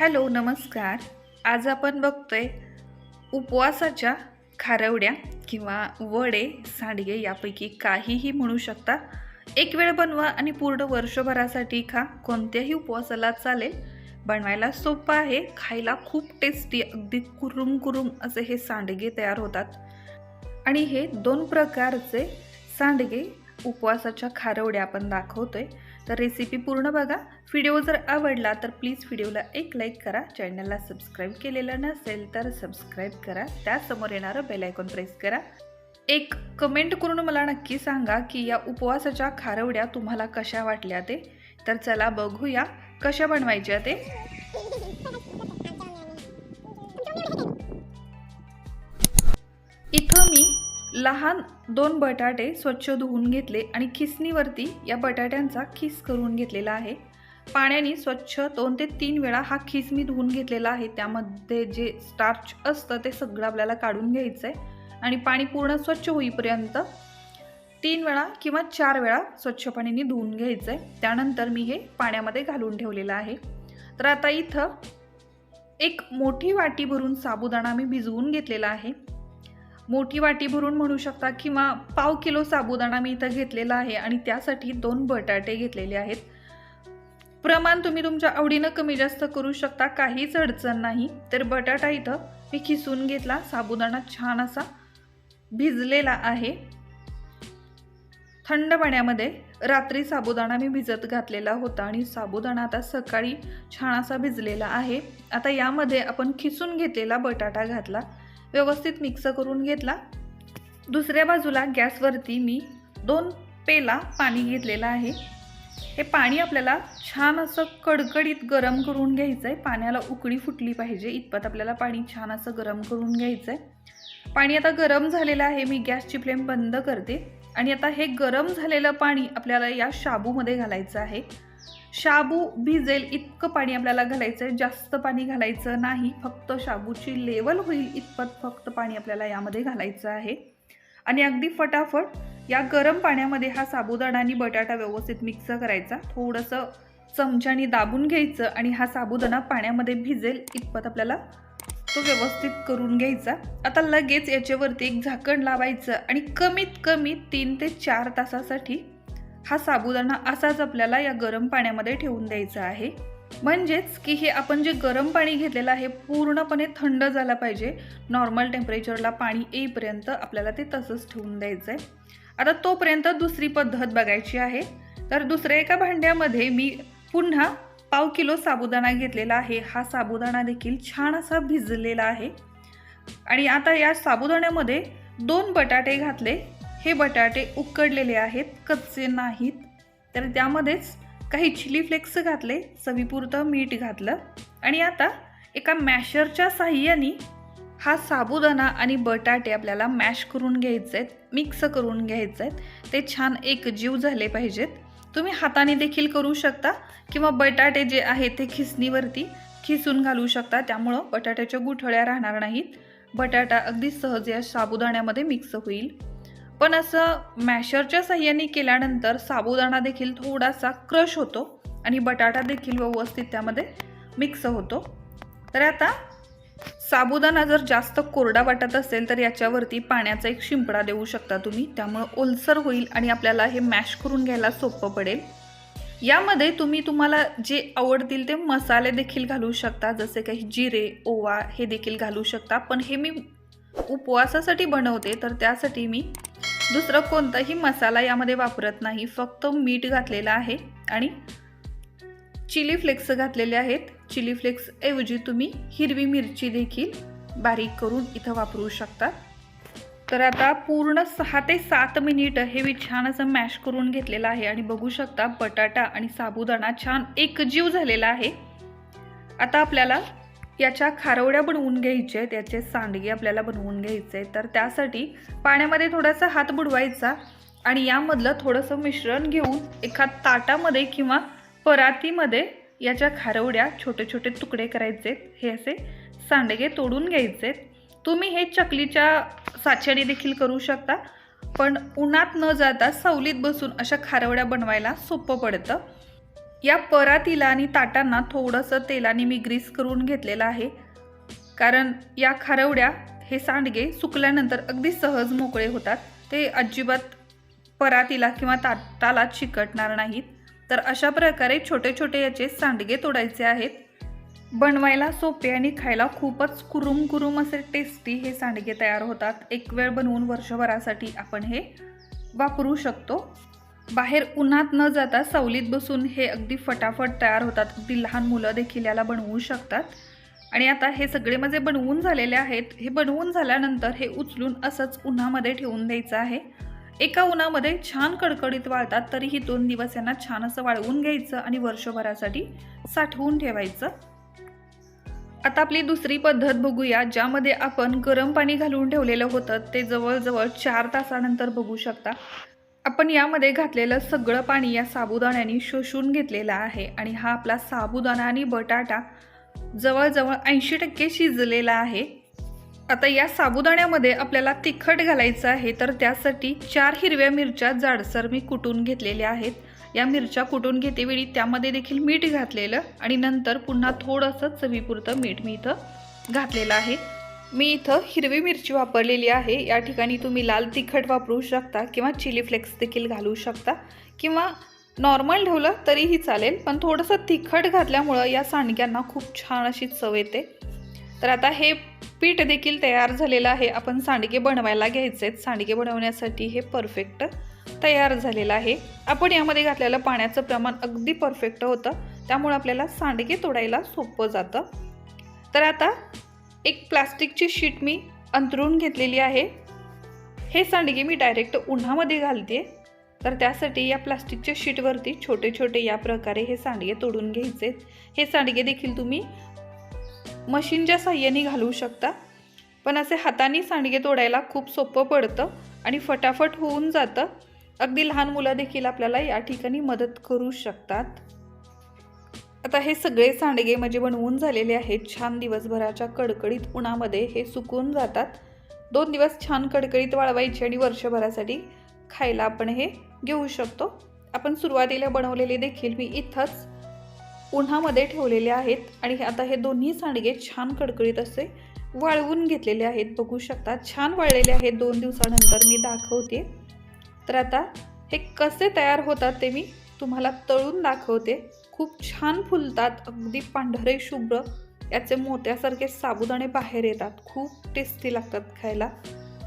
Hello नमस्कार. आज आपण बघतोय उपवासाच्या खारवड्या किंवा वडे सांडगे यापैकी काहीही म्हणू शकता. एक वेळ बनवा आणि पूर्ण वर्षभरासाठी खा. कोणत्याही उपवासाला चालेल. बनवायला सोपं आहे. खायला खूप टेस्टी अगदी कुरुम कुरुम असे हे सांडगे तयार होतात. आणि हे दोन प्रकारचे सांडगे उपवासाच्या खारवड्या आपण दाखवतोय. तर रेसिपी पूर्ण बघा. व्हिडिओ जर आवडला तर प्लीज व्हिडिओला एक लाईक करा. चॅनलला सबस्क्राईब केलेलं नसेल तर सबस्क्राईब करा. त्यासमोर येणारं बेलायकॉन प्रेस करा. एक कमेंट करून मला नक्की सांगा की या उपवासाच्या खारवड्या तुम्हाला कशा वाटल्या ते? तर चला बघूया कशा बनवायच्या ते. लहान दोन बटाटे स्वच्छ धुवून घेतले आणि खिसणीवरती या बटाट्यांचा खिस करून घेतलेला आहे. पाण्याने स्वच्छ दोन ते तीन वेळा हा खिस मी धुवून घेतलेला आहे. त्यामध्ये जे स्टार्च असतं ते सगळं आपल्याला काढून घ्यायचं आहे आणि पाणी पूर्ण स्वच्छ होईपर्यंत तीन वेळा किंवा चार वेळा स्वच्छ पाण्याने धुवून घ्यायचं आहे त्यानंतर मी हे पाण्यामध्ये घालून ठेवलेलं आहे. तर आता इथं एक मोठी वाटी भरून साबुदाणा मी भिजवून घेतलेला आहे. मोठी वाटी भरून म्हणू शकता किंवा पाव किलो साबुदाणा मी इथं घेतलेला आहे आणि त्यासाठी दोन बटाटे घेतलेले आहेत. प्रमाण तुम्ही तुमच्या आवडीनं कमी जास्त करू शकता काहीच अडचण नाही. तर बटाटा इथं मी खिसून घेतला साबुदाणा छान असा भिजलेला आहे. थंड पाण्यामध्ये रात्री साबुदाणा मी भिजत घातलेला होता आणि साबुदाणा आता सकाळी छान असा भिजलेला आहे. आता यामध्ये आपण खिसून घेतलेला बटाटा घातला. व्यवस्थित मिक्स करून घेतला. दुसऱ्या बाजूला गॅसवरती मी दोन पेला पाणी घेतलेलं आहे. हे पाणी आपल्याला छान असं कडकडीत गरम करून घ्यायचं आहे पाण्याला उकळी फुटली पाहिजे इतपत आपल्याला पाणी छान असं गरम करून घ्यायचं आहे पाणी आता गरम झालेलं आहे मी गॅसची फ्लेम बंद करते. आणि आता हे गरम झालेलं पाणी आपल्याला या शाबूमध्ये घालायचं आहे. शाबू भिजेल इतकं पाणी आपल्याला घालायचं आहे जास्त पाणी घालायचं नाही फक्त शाबूची लेवल होईल इतपत फक्त पाणी आपल्याला यामध्ये घालायचं आहे. आणि अगदी फटाफट या गरम पाण्यामध्ये हा साबुदाणा आणि बटाटा व्यवस्थित मिक्स करायचा. थोडंसं चमच्याने दाबून घ्यायचं आणि हा साबुदाणा पाण्यामध्ये भिजेल इतपत आपल्याला तो व्यवस्थित करून घ्यायचा. आता लगेच याच्यावरती एक झाकण लावायचं आणि कमीत कमी तीन ते चार तासासाठी हा साबुदाणा असाच आपल्याला या गरम पाण्यामध्ये ठेवून द्यायचा आहे. म्हणजेच की हे आपण जे गरम पाणी घेतलेलं आहे पूर्णपणे थंड झालं पाहिजे. नॉर्मल टेम्परेचरला पाणी येईपर्यंत आपल्याला ते तसंच ठेवून द्यायचं आहे आता तोपर्यंत दुसरी पद्धत बघायची आहे. तर दुसऱ्या एका भांड्यामध्ये मी पुन्हा पाव किलो साबुदाणा घेतलेला आहे. हा साबुदाणा देखील छान असा भिजलेला आहे. आणि आता या साबुदाण्यामध्ये दोन बटाटे घातले. हे बटाटे उकडलेले आहेत कच्चे नाहीत. तर त्यामध्येच काही चिली फ्लेक्स घातले चवीपुरतं मीठ घातलं आणि आता एका मॅशरच्या साह्याने हा साबुदाणा आणि बटाटे आपल्याला मॅश करून घ्यायचे आहेत मिक्स करून घ्यायचे आहेत ते छान एकजीव झाले पाहिजेत. तुम्ही हाताने देखील करू शकता किंवा बटाटे जे आहे ते खिसणीवरती खिसून घालू शकता त्यामुळं बटाट्याच्या गुठळ्या राहणार नाहीत. बटाटा अगदी सहज या साबुदाण्यामध्ये मिक्स होईल. पण असं मॅशरच्या साह्याने केल्यानंतर साबुदाणा देखील थोडासा क्रश होतो आणि बटाटा देखील व्यवस्थित त्यामध्ये मिक्स होतो. तर आता साबुदाणा जर जास्त कोरडा वाटत असेल तर याच्यावरती पाण्याचा एक शिंपडा देऊ शकता तुम्ही. त्यामुळं ओलसर होईल आणि आपल्याला हे मॅश करून घ्यायला सोपं पडेल. यामध्ये तुम्ही तुम्हाला जे आवडतील ते मसाले देखील घालू शकता जसे काही जिरे ओवा हे देखील घालू शकता. पण हे मी उपवासासाठी बनवते तर त्यासाठी मी दुसरं कोणताही मसाला यामध्ये वापरत नाही. फक्त मीठ घातलेलं आहे आणि चिली फ्लेक्स घातलेले आहेत. चिली फ्लेक्स ऐवजी तुम्ही हिरवी मिरची देखील बारीक करून इथं वापरू शकता. तर आता पूर्ण सहा ते सात मिनिट हे मी छान असं मॅश करून घेतलेलं आहे आणि बघू शकता बटाटा आणि साबुदाणा छान एकजीव झालेला आहे. आता आपल्याला याच्या खारवड्या बनवून घ्यायचे आहेत याचे सांडगे आपल्याला बनवून घ्यायचे. आहेत तर त्यासाठी पाण्यामध्ये थोडासा हात बुडवायचा आणि यामधलं थोडंसं मिश्रण घेऊन एका ताटामध्ये किंवा परातीमध्ये याच्या खारवड्या छोटे छोटे तुकडे करायचे. हे असे सांडगे तोडून घ्यायचे. तुम्ही हे चकलीच्या साच्याने देखील करू शकता पण उन्हात न जाता सवलीत बसून अशा खारवड्या बनवायला सोपं पडतं. या परातीला आणि ताटांना थोडंसं तेलाने मी ग्रीस करून घेतलेलं आहे. कारण या खारवड्या हे सांडगे सुकल्यानंतर अगदी सहज मोकळे होतात. ते अजिबात परातीला किंवा ताटाला चिकटणार नाहीत. तर अशा प्रकारे छोटे छोटे याचे सांडगे तोडायचे आहेत. बनवायला सोपे आणि खायला खूपच कुरुम कुरुम असे टेस्टी हे सांडगे तयार होतात. एक वेळ बनवून वर्षभरासाठी आपण हे वापरू शकतो. बाहेर उन्हात न जाता सावलीत बसून हे अगदी फटाफट तयार होतात. अगदी लहान मुलं देखील याला बनवू शकतात. आणि आता हे सगळे माझे बनवून झालेले आहेत. हे बनवून झाल्यानंतर हे उचलून असंच उन्हामध्ये ठेवून द्यायचं आहे. एका उन्हामध्ये छान कडकडीत वाळतात तरीही दोन दिवस यांना छान असं वाळवून घ्यायचं आणि वर्षभरासाठी साठवून ठेवायचं. आता आपली दुसरी पद्धत बघूया ज्यामध्ये आपण गरम पाणी घालून ठेवलेलं होतं. ते जवळजवळ चार तासानंतर बघू शकता. आपण यामध्ये घातलेलं सगळं पाणी या साबुदाण्याने शोषून घेतलेलं आहे आणि हा आपला साबुदाणा आणि बटाटा जवळजवळ ऐंशी टक्के शिजलेला आहे. आता या साबुदाण्यामध्ये आपल्याला तिखट घालायचं आहे तर त्यासाठी चार हिरव्या मिरच्या जाडसर मी कुटून घेतलेल्या आहेत. या मिरच्या कुटून घेतेवेळी त्यामध्ये देखील मीठ घातलेलं आणि नंतर पुन्हा थोडंसं चवीपुरतं मीठ मी इथं घातलेलं आहे. मी इथं हिरवी मिरची वापरलेली आहे. या ठिकाणी तुम्ही लाल तिखट वापरू शकता किंवा चिली फ्लेक्स देखील घालू शकता किंवा नॉर्मल ठेवलं तरीही चालेल पण थोडंसं तिखट घातल्यामुळं या सांडग्यांना खूप छान अशी चव येते. तर आता हे पीठ देखील तयार झालेलं आहे. आपण सांडगे बनवायला घ्यायचे आहेत सांडगे बनवण्यासाठी हे परफेक्ट तयार झालेलं आहे. आपण यामध्ये घातलेलं पाण्याचं प्रमाण अगदी परफेक्ट होतं. त्यामुळे आपल्याला सांडगे तोडायला सोपं जातं. तर आता एक प्लास्टिकची शीट मी अंतरून घेतलेली आहे. हे सांडगे मी डायरेक्ट उन्हामध्ये घालते तर त्यासाठी या प्लास्टिकच्या शीटवरती छोटे छोटे या प्रकारे हे सांडगे तोडून घ्यायचे. हे सांडगे देखील तुम्ही मशीनच्या साह्याने घालू शकता. पण असे हाताने सांडगे तोडायला खूप सोपं पडतं आणि फटाफट होऊन जातं. अगदी लहान मुलं देखील आपल्याला या ठिकाणी मदत करू शकतात. आता हे सगळे सांडगे म्हणजे बनवून झालेले आहेत छान दिवसभराच्या कडकडीत उन्हामध्ये. हे सुकून जातात. दोन दिवस छान कडकडीत वाळवायचे आणि वर्षभरासाठी खायला आपण हे घेऊ शकतो. आपण सुरुवातीला बनवलेले देखील मी इथंच उन्हामध्ये ठेवलेले आहेत आणि आता हे दोन्ही सांडगे छान कडकडीत असे वाळवून घेतलेले आहेत. बघू शकता छान वाळलेले आहेत. दोन दिवसानंतर मी दाखवते. तर आता हे कसे तयार होतात ते मी तुम्हाला तळून दाखवते. खूप छान फुलतात अगदी पांढरे शुभ्र. याचे मोत्यासारखे साबुदाणे बाहेर येतात खूप टेस्टी लागतात खायला.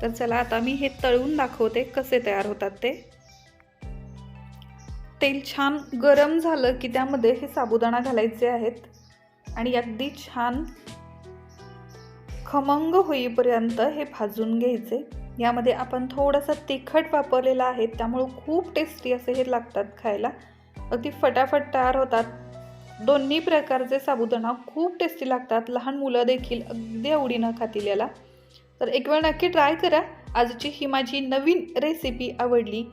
तर चला आता मी हे तळून दाखवते कसे तयार होतात ते. तेल छान गरम झालं की त्यामध्ये हे साबुदाणा घालायचे आहेत. आणि अगदी छान खमंग होईपर्यंत हे भाजून घ्यायचे. यामध्ये आपण थोडंसं तिखट वापरलेलं आहे त्यामुळं खूप टेस्टी असे हे लागतात खायला. अगदी फटाफट तयार होतात. दोन्ही प्रकारचे साबुदाणा खूप टेस्टी लागतात. लहान मुलं देखील अगदी आवडीनं खातील याला. तर एक वेळ नक्की ट्राय करा. आजची ही माझी नवीन रेसिपी आवडली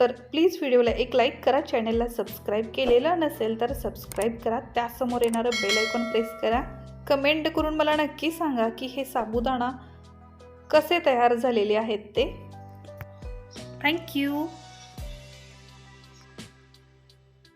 तर प्लीज व्हिडिओला एक लाईक करा. चॅनलला सबस्क्राईब केलेलं नसेल तर सबस्क्राईब करा. त्यासमोर येणारं बेल आयकॉन प्रेस करा. कमेंट करून मला नक्की सांगा की हे साबुदाणा कसे तयार झालेले आहेत ते. थँक्यू